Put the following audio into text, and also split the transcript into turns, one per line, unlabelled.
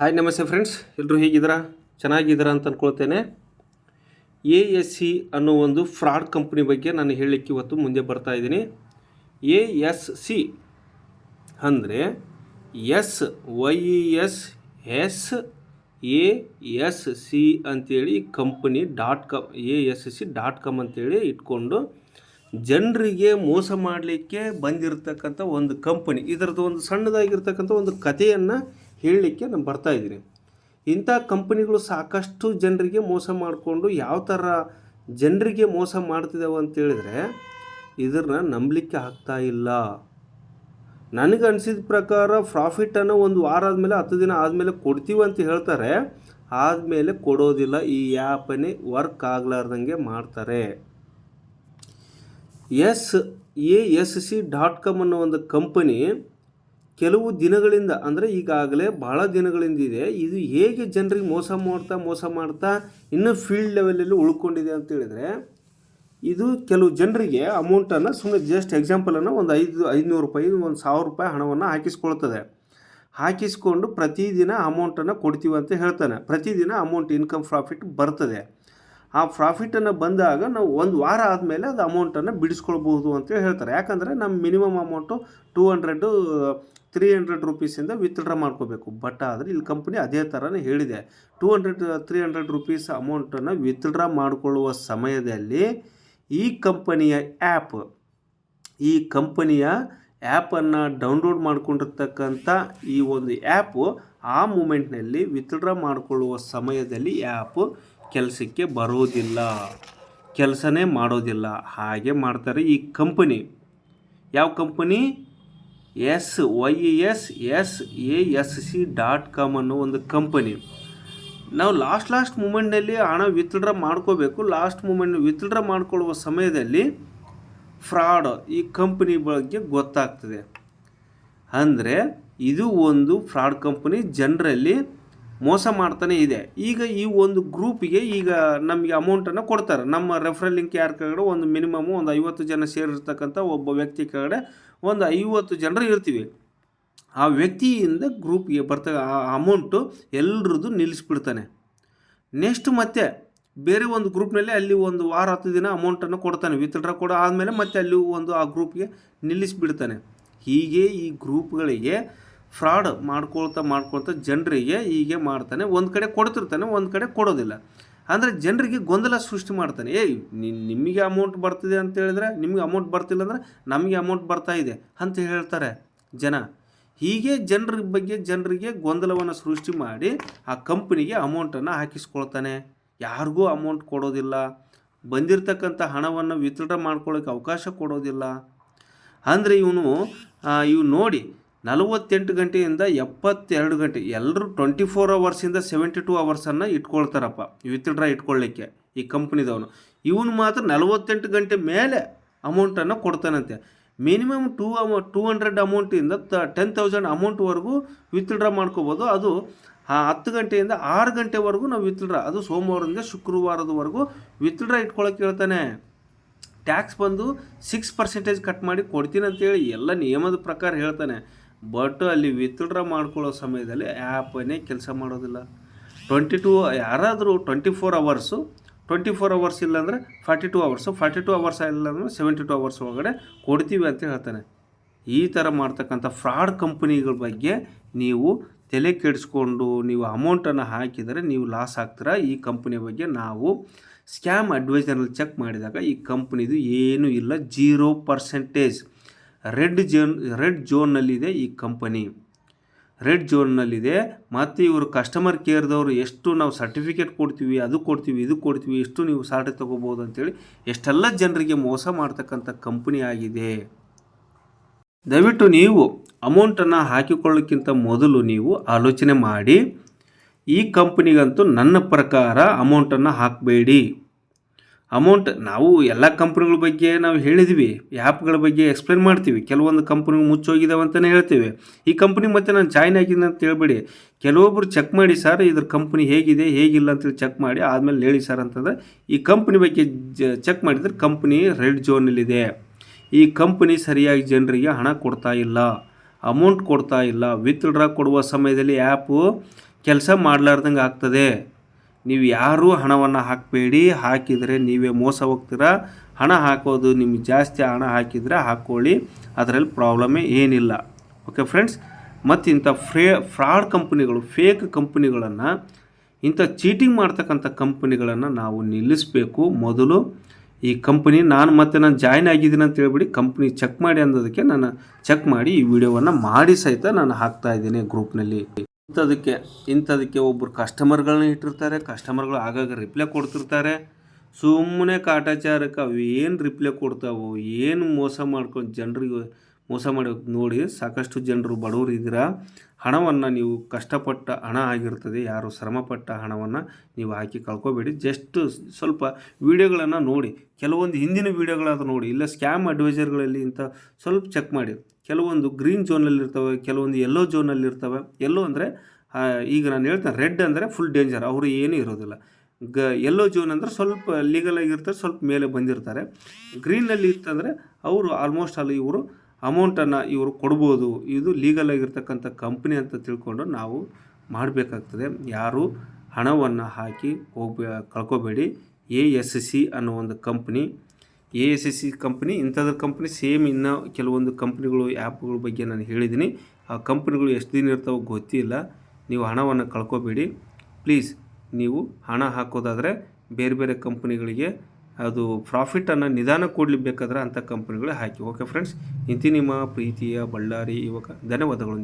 Hi ನಮಸ್ತೆ friends ಎಲ್ಲರೂ ಹೇಗಿದ್ದೀರಾ? ಚೆನ್ನಾಗಿದ್ದೀರಾ ಅಂತ ಅಂದ್ಕೊಳ್ತೇನೆ ಎ ಎಸ್ ಸಿ ಅನ್ನೋ ಒಂದು ಫ್ರಾಡ್ ಕಂಪ್ನಿ ಬಗ್ಗೆ ನಾನು ಹೇಳಲಿಕ್ಕೆ ಇವತ್ತು ಮುಂದೆ ಬರ್ತಾ ಇದ್ದೀನಿ. ಎ ಎಸ್ ಸಿ ಅಂದರೆ S Y S S A S C ಅಂತೇಳಿ company dot com A S C dot com ಅಂತೇಳಿ ಇಟ್ಕೊಂಡು ಜನರಿಗೆ ಮೋಸ ಮಾಡಲಿಕ್ಕೆ ಬಂದಿರತಕ್ಕಂಥ ಒಂದು ಕಂಪನಿ ಇದರದ್ದು ಒಂದು ಸಣ್ಣದಾಗಿರ್ತಕ್ಕಂಥ ಒಂದು ಕಥೆಯನ್ನು ಹೇಳಲಿಕ್ಕೆ ನಾನು ಬರ್ತಾ ಇದ್ದೀನಿ. ಇಂಥ ಕಂಪನಿಗಳು ಸಾಕಷ್ಟು ಜನರಿಗೆ ಮೋಸ ಮಾಡಿಕೊಂಡು ಯಾವ ಥರ ಜನರಿಗೆ ಮೋಸ ಮಾಡ್ತಿದ್ದಾವೆ ಅಂತೇಳಿದರೆ ಇದನ್ನು ನಂಬಲಿಕ್ಕೆ ಆಗ್ತಾ ಇಲ್ಲ. ನನಗೆ ಅನಿಸಿದ ಪ್ರಕಾರ ಪ್ರಾಫಿಟನ್ನು ಒಂದು ವಾರ ಆದಮೇಲೆ, ಹತ್ತು ದಿನ ಆದಮೇಲೆ ಕೊಡ್ತೀವಿ ಅಂತ ಹೇಳ್ತಾರೆ. ಆದಮೇಲೆ ಕೊಡೋದಿಲ್ಲ. ಈ ಆ್ಯಪನ್ನೇ ವರ್ಕ್ ಆಗಲಾರ್ದಂಗೆ ಮಾಡ್ತಾರೆ. S A S C dot com ಅನ್ನೋ ಒಂದು ಕಂಪನಿ ಕೆಲವು ದಿನಗಳಿಂದ ಅಂದರೆ ಈಗಾಗಲೇ ಭಾಳ ದಿನಗಳಿಂದ ಇದೆ. ಇದು ಹೇಗೆ ಜನರಿಗೆ ಮೋಸ ಮಾಡ್ತಾ ಮೋಸ ಮಾಡ್ತಾ ಇನ್ನೂ ಫೀಲ್ಡ್ ಲೆವೆಲಲ್ಲಿ ಉಳ್ಕೊಂಡಿದೆ ಅಂತ ಹೇಳಿದರೆ, ಇದು ಕೆಲವು ಜನರಿಗೆ ಅಮೌಂಟನ್ನು ಸುಮ್ಮನೆ ಜಸ್ಟ್ ಎಕ್ಸಾಂಪಲನ್ನು ಒಂದು ಐದು, ಐದುನೂರು ರೂಪಾಯಿ, ಒಂದು ಸಾವಿರ ರೂಪಾಯಿ ಹಣವನ್ನು ಹಾಕಿಸ್ಕೊಳ್ತದೆ. ಹಾಕಿಸ್ಕೊಂಡು ಪ್ರತಿದಿನ ಅಮೌಂಟನ್ನು ಕೊಡ್ತೀವಿ ಅಂತ ಹೇಳ್ತಾನೆ. ಪ್ರತಿದಿನ ಅಮೌಂಟ್ ಇನ್ಕಮ್ ಪ್ರಾಫಿಟ್ ಬರ್ತದೆ. ಆ ಪ್ರಾಫಿಟನ್ನು ಬಂದಾಗ ನಾವು ಒಂದು ವಾರ ಆದಮೇಲೆ ಅದು ಅಮೌಂಟನ್ನು ಬಿಡಿಸ್ಕೊಳ್ಬೋದು ಅಂತೇಳಿ ಹೇಳ್ತಾರೆ. ಯಾಕಂದರೆ ನಮ್ಮ minimum amount two hundred three hundred ರುಪೀಸಿಂದ withdraw ಮಾಡ್ಕೋಬೇಕು. ಬಟ್ ಆದರೆ ಇಲ್ಲಿ ಕಂಪ್ನಿ ಅದೇ ಥರನೇ ಹೇಳಿದೆ. Two hundred three hundred rupees ಅಮೌಂಟನ್ನು ವಿತ್ಡ್ರಾ ಮಾಡಿಕೊಳ್ಳುವ ಸಮಯದಲ್ಲಿ ಈ ಕಂಪನಿಯ ಆ್ಯಪ್ ಈ ಕಂಪನಿಯ ಆ್ಯಪನ್ನು ಡೌನ್ಲೋಡ್ ಮಾಡ್ಕೊಂಡಿರ್ತಕ್ಕಂಥ ಈ ಒಂದು ಆ್ಯಪು ಆ ಮೂಮೆಂಟ್ನಲ್ಲಿ ವಿತ್ಡ್ರಾ ಮಾಡಿಕೊಳ್ಳುವ ಸಮಯದಲ್ಲಿ ಆ್ಯಪ್ ಕೆಲಸಕ್ಕೆ ಬರೋದಿಲ್ಲ. ಕೆಲಸನೇ ಮಾಡೋದಿಲ್ಲ. ಹಾಗೆ ಮಾಡ್ತಾರೆ ಈ ಕಂಪನಿ ಯಾವ company S Y S S A S C dot com ಅನ್ನೋ ಒಂದು ಕಂಪನಿ. ನಾವು ಲಾಸ್ಟ್ ಲಾಸ್ಟ್ ಮೂಮೆಂಟ್ನಲ್ಲಿ ಹಣ ವಿತ್ಡ್ರಾ ಮಾಡ್ಕೋಬೇಕು. ಲಾಸ್ಟ್ ಮೂಮೆಂಟ್ ವಿತ್ಡ್ರಾ ಮಾಡ್ಕೊಳ್ಳುವ ಸಮಯದಲ್ಲಿ ಫ್ರಾಡ್ ಈ ಕಂಪನಿ ಬಗ್ಗೆ ಗೊತ್ತಾಗ್ತದೆ. ಅಂದರೆ ಇದು ಒಂದು ಫ್ರಾಡ್ ಕಂಪನಿ. ಜನರಲ್ಲಿ ಮೋಸ ಮಾಡ್ತಾನೆ ಇದೆ. ಈಗ ಈ ಒಂದು ಗ್ರೂಪಿಗೆ ಈಗ ನಮಗೆ ಅಮೌಂಟನ್ನು ಕೊಡ್ತಾರೆ. ನಮ್ಮ ರೆಫರಲ್ ಲಿಂಕ್ ಯಾರ ಕೆಳಗಡೆ? ಒಂದು ಮಿನಿಮಮ್ ಒಂದು ಐವತ್ತು ಜನ ಸೇರಿರ್ತಕ್ಕಂಥ ಒಬ್ಬ ವ್ಯಕ್ತಿ ಕೆಳಗಡೆ ಒಂದು ಐವತ್ತು ಜನರು ಇರ್ತೀವಿ. ಆ ವ್ಯಕ್ತಿಯಿಂದ ಗ್ರೂಪ್ಗೆ ಬರ್ತ ಆ ಅಮೌಂಟು ಎಲ್ಲರದ್ದು ನಿಲ್ಲಿಸ್ಬಿಡ್ತಾನೆ ನೆಕ್ಸ್ಟ್ ಮತ್ತೆ ಬೇರೆ ಒಂದು ಗ್ರೂಪ್ನಲ್ಲಿ ಅಲ್ಲಿ ಒಂದು ವಾರ ಹತ್ತು ದಿನ ಅಮೌಂಟನ್ನು ಕೊಡ್ತಾನೆ. ವಿತ್ಡ್ರಾ ಕೊಡೋ ಆದಮೇಲೆ ಮತ್ತೆ ಅಲ್ಲಿ ಒಂದು ಆ ಗ್ರೂಪ್ಗೆ ನಿಲ್ಲಿಸಿಬಿಡ್ತಾನೆ. ಹೀಗೆ ಈ ಗ್ರೂಪ್ಗಳಿಗೆ ಫ್ರಾಡ್ ಮಾಡ್ಕೊಳ್ತಾ ಮಾಡ್ಕೊಳ್ತಾ ಜನರಿಗೆ ಹೀಗೆ ಮಾಡ್ತಾನೆ, ಒಂದು ಕಡೆ ಕೊಡ್ತಿರ್ತಾನೆ, ಒಂದು ಕಡೆ ಕೊಡೋದಿಲ್ಲ. ಅಂದರೆ ಜನರಿಗೆ ಗೊಂದಲ ಸೃಷ್ಟಿ ಮಾಡ್ತಾನೆ. ಏಯ್ ನಿಮಗೆ ಅಮೌಂಟ್ ಬರ್ತಿದೆ ಅಂತ ಹೇಳಿದ್ರೆ ನಿಮಗೆ ಅಮೌಂಟ್ ಬರ್ತಿಲ್ಲ ಅಂದರೆ ನಮಗೆ ಅಮೌಂಟ್ ಬರ್ತಾ ಇದೆ ಅಂತ ಹೇಳ್ತಾರೆ ಜನ. ಹೀಗೆ ಜನರ ಬಗ್ಗೆ ಜನರಿಗೆ ಗೊಂದಲವನ್ನು ಸೃಷ್ಟಿ ಮಾಡಿ ಆ ಕಂಪ್ನಿಗೆ ಅಮೌಂಟನ್ನು ಹಾಕಿಸ್ಕೊಳ್ತಾನೆ. ಯಾರಿಗೂ ಅಮೌಂಟ್ ಕೊಡೋದಿಲ್ಲ. ಬಂದಿರತಕ್ಕಂಥ ಹಣವನ್ನು ವಿತ್ಡ್ರಾ ಮಾಡ್ಕೊಳ್ಳೋಕ್ಕೆ ಅವಕಾಶ ಕೊಡೋದಿಲ್ಲ. ಅಂದರೆ ಇವನು ಇವು ನೋಡಿ ನಲವತ್ತೆಂಟು ಗಂಟೆಯಿಂದ ಎಪ್ಪತ್ತೆರಡು ಗಂಟೆ. ಎಲ್ಲರೂ ಟ್ವೆಂಟಿ ಫೋರ್ ಅವರ್ಸಿಂದ ಸೆವೆಂಟಿ ಟೂ ಅವರ್ಸನ್ನು ಇಟ್ಕೊಳ್ತಾರಪ್ಪ. ವಿತ್ಡ್ರಾ ಇಟ್ಕೊಳ್ಳಿಕ್ಕೆ ಈ ಕಂಪ್ನಿದವನು. ಇವನು ಮಾತ್ರ ನಲವತ್ತೆಂಟು ಗಂಟೆ ಮೇಲೆ ಅಮೌಂಟನ್ನು ಕೊಡ್ತಾನಂತೆ. ಮಿನಿಮಮ್ ಟೂ ಅಮ ಟೂ ಹಂಡ್ರೆಡ್ ಅಮೌಂಟಿಂದ ತ ಟೆನ್ ತೌಸಂಡ್ ಅಮೌಂಟ್ವರೆಗೂ ವಿತ್ಡ್ರಾ ಮಾಡ್ಕೋಬೋದು. ಅದು ಆ ಹತ್ತು ಗಂಟೆಯಿಂದ ಆರು ಗಂಟೆವರೆಗೂ ನಾವು ವಿತ್ಡ್ರಾ. ಅದು ಸೋಮವಾರದಿಂದ ಶುಕ್ರವಾರದವರೆಗೂ ವಿತ್ಡ್ರಾ ಇಟ್ಕೊಳಕ್ಕೆ ಹೇಳ್ತಾನೆ. ಟ್ಯಾಕ್ಸ್ ಬಂದು ಸಿಕ್ಸ್ ಪರ್ಸೆಂಟೇಜ್ ಕಟ್ ಮಾಡಿ ಕೊಡ್ತೀನಿ ಅಂತೇಳಿ ಎಲ್ಲ ನಿಯಮದ ಪ್ರಕಾರ ಹೇಳ್ತಾನೆ. ಬಟ್ ಅಲ್ಲಿ ವಿತ್ಡ್ರಾ ಮಾಡ್ಕೊಳ್ಳೋ ಸಮಯದಲ್ಲಿ ಆ್ಯಪನ್ನೇ ಕೆಲಸ ಮಾಡೋದಿಲ್ಲ. ಟ್ವೆಂಟಿ ಟೂ ಯಾರಾದರೂ twenty four hours twenty four hours ಇಲ್ಲಾಂದರೆ forty two hours forty two hours ಇಲ್ಲ ಅಂದರೆ ಸೆವೆಂಟಿ ಟು ಅವರ್ಸ್ ಒಳಗಡೆ ಕೊಡ್ತೀವಿ ಅಂತ ಹೇಳ್ತಾನೆ. ಈ ಥರ ಮಾಡ್ತಕ್ಕಂಥ ಫ್ರಾಡ್ ಕಂಪ್ನಿಗಳ ಬಗ್ಗೆ ನೀವು ತಲೆ ಕೆಡಿಸ್ಕೊಂಡು ನೀವು ಅಮೌಂಟನ್ನು ಹಾಕಿದರೆ ನೀವು ಲಾಸ್ ಆಗ್ತೀರಾ? ಈ ಕಂಪ್ನಿ ಬಗ್ಗೆ ನಾವು ಸ್ಕ್ಯಾಮ್ ಅಡ್ವೈಸರ್ನಲ್ಲಿ ಚೆಕ್ ಮಾಡಿದಾಗ ಈ ಕಂಪ್ನಿದು ಏನೂ ಇಲ್ಲ zero percentage red zone, red ಜೋನ್ನಲ್ಲಿದೆ ಈ ಕಂಪನಿ. ರೆಡ್ ಜೋನ್ನಲ್ಲಿದೆ, ಮತ್ತು ಇವರು ಕಸ್ಟಮರ್ ಕೇರ್ದವರು ಎಷ್ಟು ನಾವು ಸರ್ಟಿಫಿಕೇಟ್ ಕೊಡ್ತೀವಿ, ಅದು ಕೊಡ್ತೀವಿ, ಇದು ಕೊಡ್ತೀವಿ, ಎಷ್ಟು ನೀವು ಸಾಲ್ರಿ ತೊಗೋಬೋದು ಅಂತೇಳಿ ಎಷ್ಟೆಲ್ಲ ಜನರಿಗೆ ಮೋಸ ಮಾಡ್ತಕ್ಕಂಥ ಕಂಪನಿ ಆಗಿದೆ. ದಯವಿಟ್ಟು ನೀವು ಅಮೌಂಟನ್ನು ಹಾಕಿಕೊಳ್ಳೋಕ್ಕಿಂತ ಮೊದಲು ನೀವು ಆಲೋಚನೆ ಮಾಡಿ, ಈ ಕಂಪ್ನಿಗಂತೂ ನನ್ನ ಪ್ರಕಾರ ಅಮೌಂಟನ್ನು ಹಾಕಬೇಡಿ. ಅಮೌಂಟ್ ನಾವು ಎಲ್ಲ ಕಂಪ್ನಿಗಳ ಬಗ್ಗೆ ನಾವು ಹೇಳಿದ್ವಿ. ಆ್ಯಪ್ಗಳ ಬಗ್ಗೆ ಎಕ್ಸ್ಪ್ಲೇನ್ ಮಾಡ್ತೀವಿ. ಕೆಲವೊಂದು ಕಂಪ್ನಿಗಳು ಮುಚ್ಚೋಗಿದ್ದಾವೆ ಅಂತಲೇ ಹೇಳ್ತೀವಿ. ಈ ಕಂಪ್ನಿ ಮತ್ತೆ ನಾನು ಜಾಯ್ನ್ ಆಗಿದ್ದೀನಿ ಅಂತ ಹೇಳ್ಬೇಡಿ. ಕೆಲವೊಬ್ಬರು ಚೆಕ್ ಮಾಡಿ, ಸರ್, ಇದ್ರ ಕಂಪ್ನಿ ಹೇಗಿದೆ? ಹೇಗಿಲ್ಲ? ಅಂತೇಳಿ ಚೆಕ್ ಮಾಡಿ, ಆದಮೇಲೆ ಹೇಳಿ, ಸರ್, ಅಂತಂದರೆ, ಈ ಕಂಪ್ನಿ ಬಗ್ಗೆ ಚೆಕ್ ಮಾಡಿದರೆ ಕಂಪ್ನಿ ರೆಡ್ ಝೋನಲ್ಲಿದೆ ಈ ಕಂಪ್ನಿ ಸರಿಯಾಗಿ ಜನರಿಗೆ ಹಣ ಕೊಡ್ತಾ ಇಲ್ಲ. ಅಮೌಂಟ್ ಕೊಡ್ತಾ ಇಲ್ಲ. ವಿತ್ ಡ್ರಾ ಕೊಡುವ ಸಮಯದಲ್ಲಿ ಆ್ಯಪು ಕೆಲಸ ಮಾಡಲಾರ್ದಂಗೆ ಆಗ್ತದೆ. ನೀವು ಯಾರೂ ಹಣವನ್ನು ಹಾಕಬೇಡಿ, ಹಾಕಿದರೆ ನೀವೇ ಮೋಸ ಹೋಗ್ತೀರಾ. ಹಣ ಹಾಕೋದು ನಿಮ್ಗೆ ಜಾಸ್ತಿ ಹಣ ಹಾಕಿದರೆ ಹಾಕ್ಕೊಳ್ಳಿ, ಅದರಲ್ಲಿ ಪ್ರಾಬ್ಲಮೇ ಏನಿಲ್ಲ. ಓಕೆ ಫ್ರೆಂಡ್ಸ್ ಮತ್ತು ಇಂಥ ಫ್ರೇ, ಫ್ರಾಡ್ ಕಂಪ್ನಿಗಳು ಫೇಕ್ ಕಂಪ್ನಿಗಳನ್ನು, ಇಂಥ ಚೀಟಿಂಗ್ ಮಾಡ್ತಕ್ಕಂಥ ಕಂಪ್ನಿಗಳನ್ನು ನಾವು ನಿಲ್ಲಿಸಬೇಕು ಮೊದಲು. ಈ ಕಂಪ್ನಿ ನಾನು ಮತ್ತೆ ನಾನು ಜಾಯ್ನ್ ಆಗಿದ್ದೀನಿ ಅಂತ ಹೇಳ್ಬಿಡಿ ಕಂಪ್ನಿ ಚೆಕ್ ಮಾಡಿ ಅನ್ನೋದಕ್ಕೆ ನಾನು ಚೆಕ್ ಮಾಡಿ ಈ ವಿಡಿಯೋವನ್ನು ಮಾಡಿ ಸಹಿತ ನಾನು ಹಾಕ್ತಾ ಇದ್ದೀನಿ ಗ್ರೂಪ್ನಲ್ಲಿ ಇಂಥದಕ್ಕೆ ಇಂಥದಕ್ಕೆ ಒಬ್ಬರು ಕಸ್ಟಮರ್ಗಳನ್ನ ಇಟ್ಟಿರ್ತಾರೆ. ಕಸ್ಟಮರ್ಗಳು ಆಗಾಗ ರಿಪ್ಲೈ ಕೊಡ್ತಿರ್ತಾರೆ. ಸುಮ್ಮನೆ ಕಾಟಾಚಾರಕ್ಕೆ ಅವು ಏನು ರಿಪ್ಲೈ ಕೊಡ್ತಾವೋ, ಏನು ಮೋಸ ಮಾಡ್ಕೊಂಡು ಜನರಿಗೆ ಮೋಸ ಮಾಡಿ ನೋಡಿ ಸಾಕಷ್ಟು ಜನರು ಬಡವರು ಇದ್ದಿರ? ಹಣವನ್ನು ನೀವು ಕಷ್ಟಪಟ್ಟ ಹಣ ಆಗಿರ್ತದೆ, ಯಾರು ಶ್ರಮಪಟ್ಟ ಹಣವನ್ನು ನೀವು ಹಾಕಿ ಕಳ್ಕೊಬೇಡಿ. ಜಸ್ಟ್ ಸ್ವಲ್ಪ ವೀಡಿಯೋಗಳನ್ನು ನೋಡಿ, ಕೆಲವೊಂದು ಹಿಂದಿನ ವೀಡಿಯೋಗಳಾದ ನೋಡಿ, ಇಲ್ಲ ಸ್ಕ್ಯಾಮ್ ಅಡ್ವೈಸರ್ಗಳಲ್ಲಿ ಇಂಥ ಸ್ವಲ್ಪ ಚೆಕ್ ಮಾಡಿ. ಕೆಲವೊಂದು ಗ್ರೀನ್ ಝೋನಲ್ಲಿ ಇರ್ತವೆ, ಕೆಲವೊಂದು ಎಲ್ಲೋ ಝೋನಲ್ಲಿ ಇರ್ತವೆ. ಎಲ್ಲೋ ಅಂದರೆ ಈಗ ನಾನು ಹೇಳ್ತೇನೆ ರೆಡ್ ಅಂದರೆ ಫುಲ್ ಡೇಂಜರ್ ಅವರು ಏನೂ ಇರೋದಿಲ್ಲ. ಗ ಯೆಲ್ಲೋ ಜೋನ್ ಅಂದರೆ ಸ್ವಲ್ಪ ಲೀಗಲ್ ಆಗಿರ್ತಾರೆ, ಸ್ವಲ್ಪ ಮೇಲೆ ಬಂದಿರ್ತಾರೆ. ಗ್ರೀನಲ್ಲಿ ಇತ್ತಂದರೆ ಅವರು ಆಲ್ಮೋಸ್ಟ್ ಅಲ್ಲಿ ಇವರು ಅಮೌಂಟನ್ನು ಇವರು ಕೊಡ್ಬೋದು. ಇದು ಲೀಗಲ್ ಆಗಿರ್ತಕ್ಕಂಥ ಕಂಪ್ನಿ ಅಂತ ತಿಳ್ಕೊಂಡು ನಾವು ಮಾಡಬೇಕಾಗ್ತದೆ. ಯಾರು ಹಣವನ್ನು ಹಾಕಿ ಹೋಗ್ಬೇ, ಕಳ್ಕೊಬೇಡಿ. ಎ ಎಸ್ ಸಿ ಅನ್ನೋ ಒಂದು company A S S C company ಇಂಥದ್ರ company same ಇನ್ನು ಕೆಲವೊಂದು ಕಂಪ್ನಿಗಳು ಆ್ಯಪ್ಗಳ ಬಗ್ಗೆ ನಾನು ಹೇಳಿದ್ದೀನಿ. ಆ ಕಂಪ್ನಿಗಳು ಎಷ್ಟು ದಿನ ಇರ್ತಾವೋ ಗೊತ್ತಿಲ್ಲ. ನೀವು ಹಣವನ್ನು ಕಳ್ಕೊಬೇಡಿ. ಪ್ಲೀಸ್ ನೀವು ಹಣ ಹಾಕೋದಾದರೆ ಬೇರೆ ಬೇರೆ ಕಂಪ್ನಿಗಳಿಗೆ ಅದು ಪ್ರಾಫಿಟನ್ನು ನಿಧಾನ ಕೊಡಲಿ ಬೇಕಾದ್ರೆ ಅಂಥ ಕಂಪ್ನಿಗಳೇ ಹಾಕಿ. ಓಕೆ ಫ್ರೆಂಡ್ಸ್ ಇಂತಿ ನಿಮ್ಮ ಪ್ರೀತಿಯ ಬಳ್ಳಾರಿ ಯುವಕ, ಧನ್ಯವಾದಗಳು.